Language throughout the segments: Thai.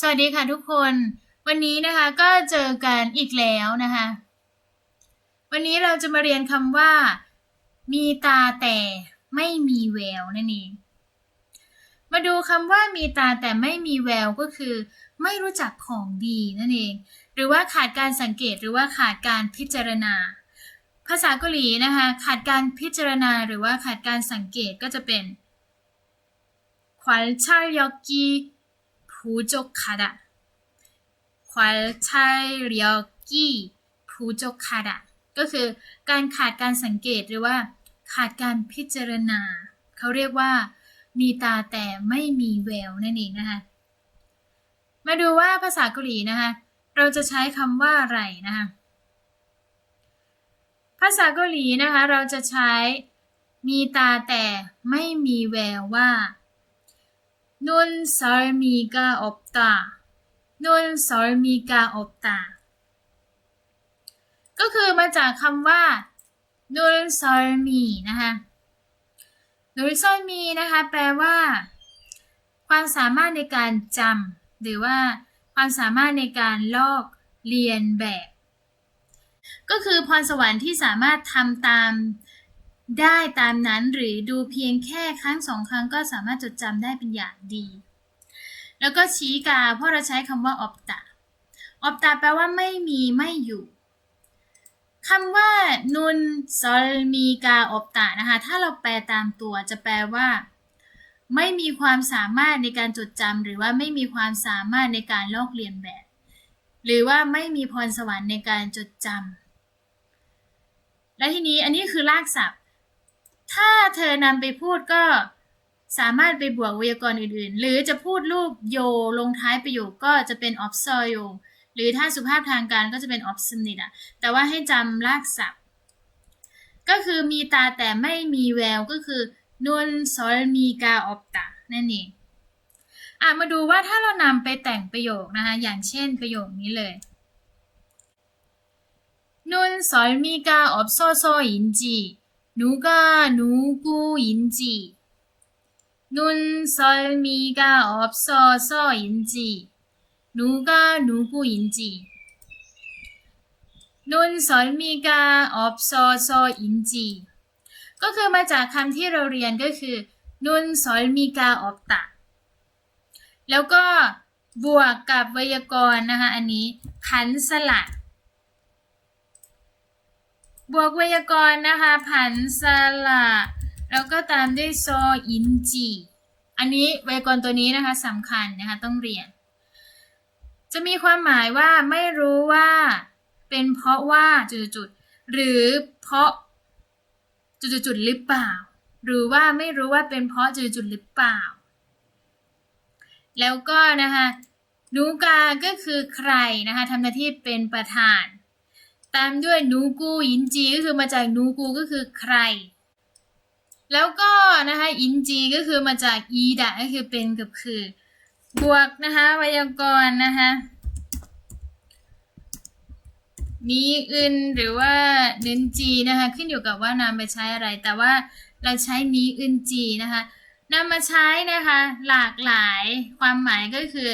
สวัสดีค่ะทุกคน วันนี้นะคะก็เจอกันอีกแล้วนะคะ วันนี้เราจะมาเรียนคำว่า มีตาแต่ไม่มีแววนั่นเองมาดูคำว่ามีตาแต่ไม่มีแววก็คือ ไม่รู้จักของดีนั่นเอง หรือว่าขาดการสังเกตหรือว่าขาดการพิจารณา ภาษาเกาหลีนะคะ ขาดการพิจารณาหรือว่าขาดการสังเกตก็จะเป็นขวัญชาลยอกี 부족하다. 관찰력이 부족하다 ก็คือการขาดการสังเกตหรือว่า ขาดการพิจารณา เขาเรียกว่า มีตาแต่ไม่มีแววนั่นเองนะคะ มาดูว่าภาษาเกาหลีนะคะ เราจะใช้คำว่าอะไรนะคะ ภาษาเกาหลีนะคะ เราจะใช้มีตาแต่ไม่มีแววว่า 눈 썰미가 없다. 눈 썰미가 없다. ก็คือมาจากคำว่า 눈 썰미 นะคะ 눈 썰미 นะคะ แปลว่า ความสามารถในการจำหรือว่าความสามารถในการลอกเรียนแบบ ก็คือพรสวรรค์ที่สามารถทำตาม ได้ตามนั้นหรือดูเพียงแค่ครั้งสองครั้งก็สามารถจดจำได้เป็นอย่างดี แล้วก็ชี้กาเพราะเราใช้คำว่าอ p ต a อ p ต a แปลว่าไม่มีไม่อยู่คำว่านุนซอลมีกาอ p ต a นะคะถ้าเราแปลตามตัวจะแปลว่า ไม่มีความสามารถในการจดจำหรือว่าไม่มีความสามารถในการลอกเลียนแบบ หรือว่าไม่มีพรสวรรค์ในการจดจำและทีนี้อันนี้คือรากศัพท์ ถ้าเธอนำไปพูดก็สามารถไปบวกไวยากรณ์อื่นๆ หรือจะพูดรูปโยลงท้ายประโยคก็จะเป็น o b s o y o หรือถ้าสุภาพทางการก็จะเป็น o b s o n i t อะแต่ว่าให้จำรากศัพท์ ก็คือมีตาแต่ไม่มีแววก็คือนุนซอลมีกาออบตานั่นเองอะมาดูว่าถ้าเรานำไปแต่งประโยคนะคะ อย่างเช่นประโยคนี้เลยนุนซอลมีกาออบโซโซอินจี 누가 누구인지 눈 썰미가 없어서인지 누가 누구인지 눈 썰미가 없어서인지 ก็คือมาจากคำที่เราเรียนก็คือ นุนซอลมีกาออกตะ แล้วก็บวกกับไวยากรณ์นะคะ อันนี้ผันสลัด บวกไวยากรณ์นะคะ ผันสละแล้วก็ตามด้วยโซอินจีอันนี้ไวยากรณ์ตัวนี้นะคะสำคัญนะคะต้องเรียน จะมีความหมายว่าไม่รู้ว่าเป็นเพราะว่าจุดๆหรือเพราะจุดๆหรือเปล่า หรือว่าไม่รู้ว่าเป็นเพราะจุดๆหรือเปล่า แล้วก็นะคะนูกาก็คือใครนะคะทำหน้าที่เป็นประธาน ตามด้วยนูกูอินจีก็คือมาจากนูกูก็คือใคร แล้วก็นะคะอินจีก็คือมาจากอีดะก็คือเป็นกับคือ บวกนะคะไวยากรณ์นะคะมีอึนหรือว่าเน้นจีนะคะขึ้นอยู่กับว่านำไปใช้อะไร แต่ว่าเราใช้มีอึนจีนะคะนำมาใช้นะคะหลากหลายความหมายก็คือ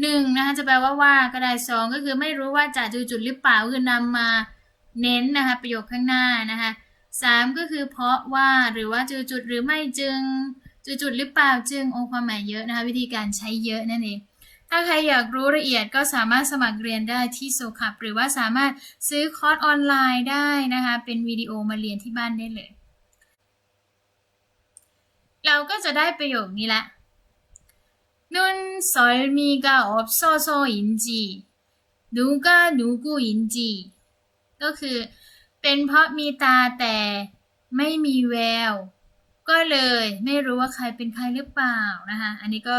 หนึ่งนะคะจะแปลว่าว่าก็ได้สองก็คือไม่รู้ว่าจะจุดจุดหรือเปล่าคือนำมาเน้นนะคะประโยคข้างหน้านะคะสามก็คือเพราะว่าหรือว่าจุดจุดหรือไม่จึงจุดจุดหรือเปล่าจึงองค์ความหมายเยอะนะคะวิธีการใช้เยอะนั่นเองถ้าใครอยากรู้ละเอียดก็สามารถสมัครเรียนได้ที่โซคับหรือว่าสามารถซื้อคอร์สออนไลน์ได้นะคะเป็นวิดีโอมาเรียนที่บ้านได้เลย เราก็จะได้ประโยคนี้ละ นุ่นสอลมีกาอบโซโซอินจีนูกานูกูอินจีก็คือ เป็นเพราะมีตาแต่ไม่มีแวว ก็เลยไม่รู้ว่าใครเป็นใครหรือเปล่านะคะอันนี้ก็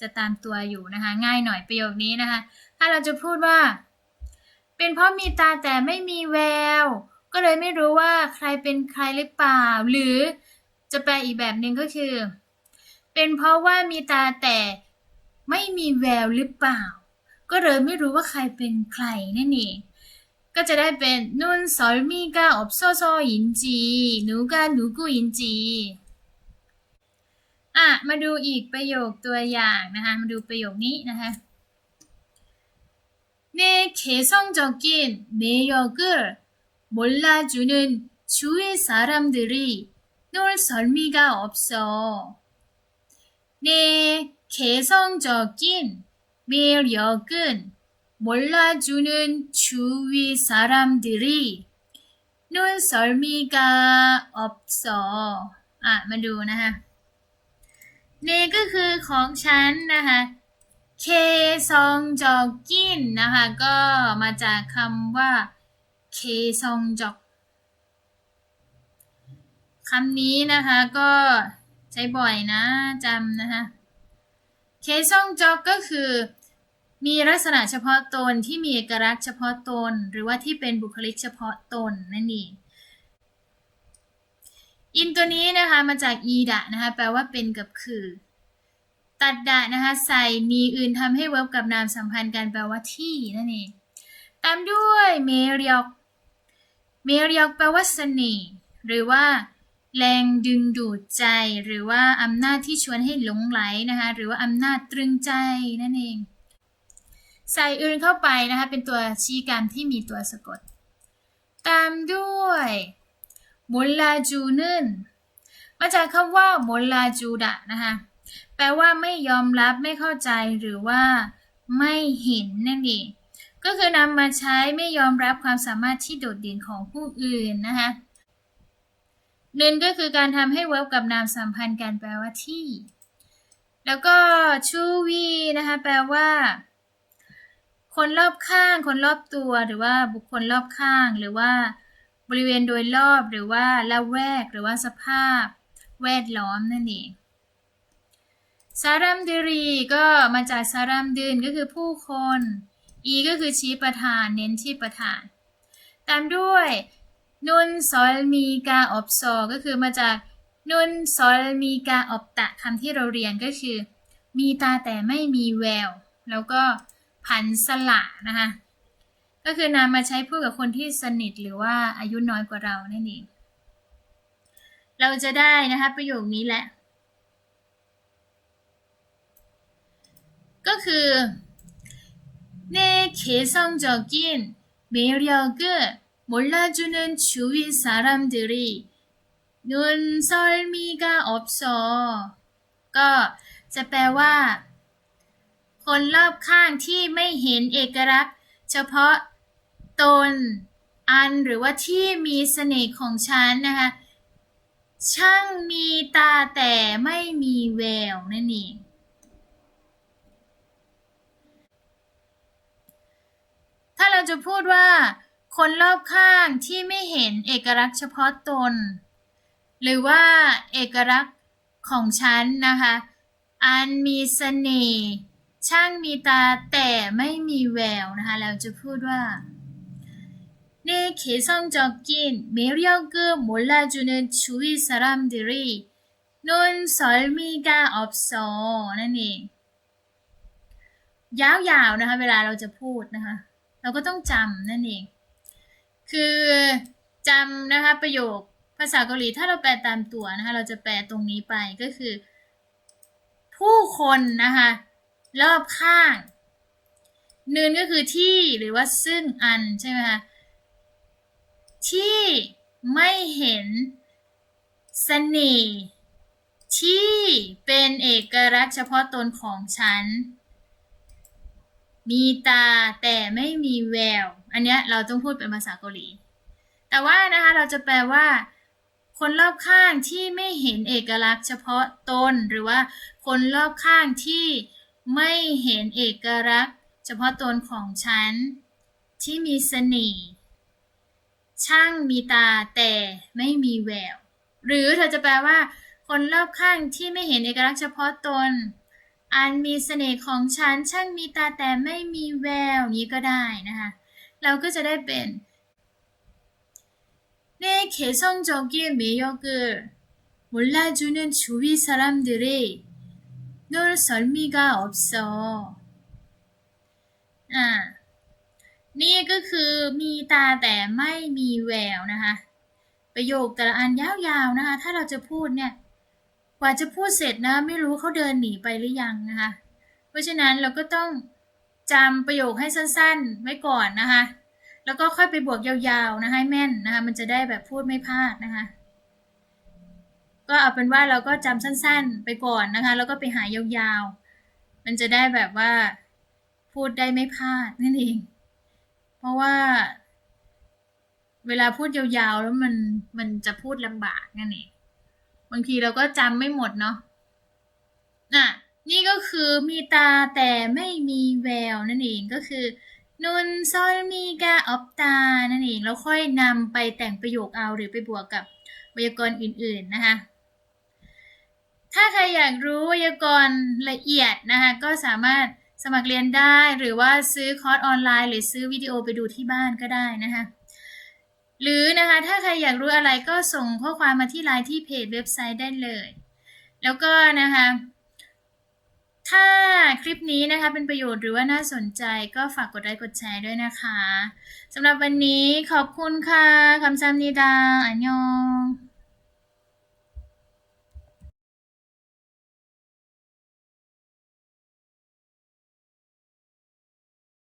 จะตามตัวอยู่นะคะง่ายหน่อยประโยคนี้นะคะ ถ้าเราจะพูดว่า เป็นเพราะมีตาแต่ไม่มีแวว ก็เลยไม่รู้ว่าใครเป็นใครหรือเปล่า หรือจะแปลอีกแบบหนึ่งก็คือ เป็นเพราะว่ามีตาแต่ ไม่มีแววหรือเปล่า ก็เลยไม่รู้ว่าใครเป็นใครนั่นเองก็จะได้เป็นนุ่นสอลมีกาอบโซโซอินจีนูกานูกูอินจีอ่ะมาดูอีกประโยคตัวอย่างนะคะ มาดูประโยคนี้นะคะ 내 개성적인 매력을 몰라주는 주위 사람들이 놀 설미가 없어. 내 개성적인 매력은 몰라주는 주위 사람들이 놀 설미가 없어. อ่ะ มาดูนะคะ เนก็คือของฉันนะคะ เคซองจอกกินนะคะ ก็มาจากคำว่า เคซองจอกคำนี้นะคะก็ใช้บ่อยนะจำนะคะ เคซองจอกก็คือ มีลักษณะเฉพาะตนที่มีเอกลักษณ์เฉพาะตน หรือว่าที่เป็นบุคลิกเฉพาะตนนั่นเองอินตัวนี้นะคะมาจากอีดะนะคะแปลว่าเป็นกับคือ ตัดดะนะคะใส่มีอื่นทำให้เวิร์บกับนามสัมพันธ์กันแปลว่าที่นั่นเองตามด้วยเมเรียกเมเรียกแปลว่าเสน่ห์หรือว่า แรงดึงดูดใจ หรือว่าอำนาจที่ชวนให้หลงไหลนะคะ หรือว่าอำนาจตรึงใจนั่นเอง ใส่อื่นเข้าไปนะคะ เป็นตัวชี้กรรที่มีตัวสะกด ตามด้วยมลลาจูนึนมาจากคำว่ามลลาจูดะนะคะ แปลว่าไม่ยอมรับไม่เข้าใจหรือว่าไม่เห็นนั่นเองก็คือนำมาใช้ไม่ยอมรับความสามารถที่โดดเด่นของผู้อื่นนะคะ เนินก็คือการทำให้เวิร์บกับนามสัมพันธ์กันแปลว่าที่ แล้วก็ชูวีนะคะแปลว่า คนรอบข้าง คนรอบตัว หรือว่าบุคคลรอบข้าง หรือว่าบริเวณโดยรอบหรือว่าละแวก หรือว่าสภาพ แวดล้อมนั่นเองซารัมดิรีก็มาจากซารัมดินก็คือผู้คน อีก็คือชี้ประธานเน้นที่ประธาน ตามด้วย นุนซอลมีกาอบซอก็คือมาจากนุนซอลมีกาอบตะคำที่เราเรียนก็คือ มีตาแต่ไม่มีแวว แล้วก็ผันสละนะคะก็คือนำมาใช้พูดกับคนที่สนิทหรือว่าอายุน้อยกว่าเรานั่นเองเราจะได้นะคะประโยคนี้แหละ ก็คือในเคซองจอกินเมเรียเกอร์ 몰라주는 주위 사람들이 눈썰미가 없어 ก็จะแปลว่า คนรอบข้างที่ไม่เห็นเอกลักษณ์ เฉพาะตน อันหรือว่าที่มีเสน่ห์ของฉันนะคะ ช่างมีตาแต่ไม่มีแววนั่นเอง ถ้าเราจะพูดว่า คนรอบข้างที่ไม่เห็นเอกลักษณ์เฉพาะตน หรือว่าเอกลักษณ์ของฉันนะคะ อันมีเสน่ห์ช่างมีตาแต่ไม่มีแววนะคะเราจะพูดว่า 내 개성적인 매력을 몰라주는 주위 사람들이 눈썰미가 없어 นั่นเอง ยาวๆนะคะเวลาเราจะพูดนะคะ เราก็ต้องจำนั่นเอง คือจำนะคะประโยคภาษาเกาหลีถ้าเราแปลตามตัวนะคะเราจะแปลตรงนี้ไปก็คือ ผู้คนนะคะรอบข้างนินก็คือที่หรือว่าซึ่งอันใช่ไหมคะที่ไม่เห็นเสน่ห์ที่เป็นเอกลักษณ์เฉพาะตนของฉัน มีตาแต่ไม่มีแวว อันเนี้ยเราต้องพูดเป็นภาษาเกาหลี แต่ว่านะคะเราจะแปลว่า คนรอบข้างที่ไม่เห็นเอกลักษณ์เฉพาะตน หรือว่า คนรอบข้างที่ไม่เห็นเอกลักษณ์ เฉพาะตนของฉัน ที่มีเสน่ห์ช่างมีตาแต่ไม่มีแวว หรือเธอจะแปลว่า คนรอบข้างที่ไม่เห็นเอกลักษณ์เฉพาะตน อันมีเสน่ห์ของฉัน ช่างมีตาแต่ไม่มีแววนี้ก็ได้นะคะ เราก็จะได้เป็น 내 개성적인 매력을 몰라주는 주위 사람들이 널 설미가 없어. อ่า นี่ก็คือมีตาแต่ไม่มีแววนะคะ ประโยคแต่ละอันยาวๆนะคะ ถ้าเราจะพูดเนี่ย ก ว่าจะพูดเสร็จนะ ไม่รู้เขาเดินหนีไปหรือยังนะคะ เพราะฉะนั้นเราก็ต้องจำประโยคให้สั้นๆไว้ก่อนนะคะ แล้วก็ค่อยไปบวกยาวๆนะคะให้แม่นนะคะ มันจะได้แบบพูดไม่พลาดนะคะ ก็เอาเป็นว่าเราก็จำสั้นๆไปก่อนนะคะ แล้วก็ไปหายาวๆ มันจะได้แบบว่าพูดได้ไม่พลาดนั่นเอง เพราะว่าเวลาพูดยาวๆ แล้วมันมันจะพูดลำบากนั่นเอง บางทีเราก็จำไม่หมดเนาะอะ นี่ก็คือมีตาแต่ไม่มีแววนั่นเองก็คือนุนซอลมีกาออฟตานั่นเองแล้วค่อยนำไปแต่งประโยคเอาหรือไปบวกกับไวยากรณ์อื่น ๆ นะคะ ถ้าใครอยากรู้ไวยากรณ์ละเอียดนะคะ ก็สามารถสมัครเรียนได้หรือว่าซื้อคอร์สออนไลน์ หรือซื้อวิดีโอไปดูที่บ้านก็ได้นะคะ หรือนะคะถ้าใครอยากรู้อะไรก็ส่งข้อความมาที่ไลน์ที่เพจเว็บไซต์ได้เลย แล้วก็นะคะถ้าคลิปนี้นะคะเป็นประโยชน์หรือว่าน่าสนใจก็ฝากกดไลค์กดแชร์ด้วยนะคะสำหรับวันนี้ขอบคุณค่ะคำซามนิดาอันยอง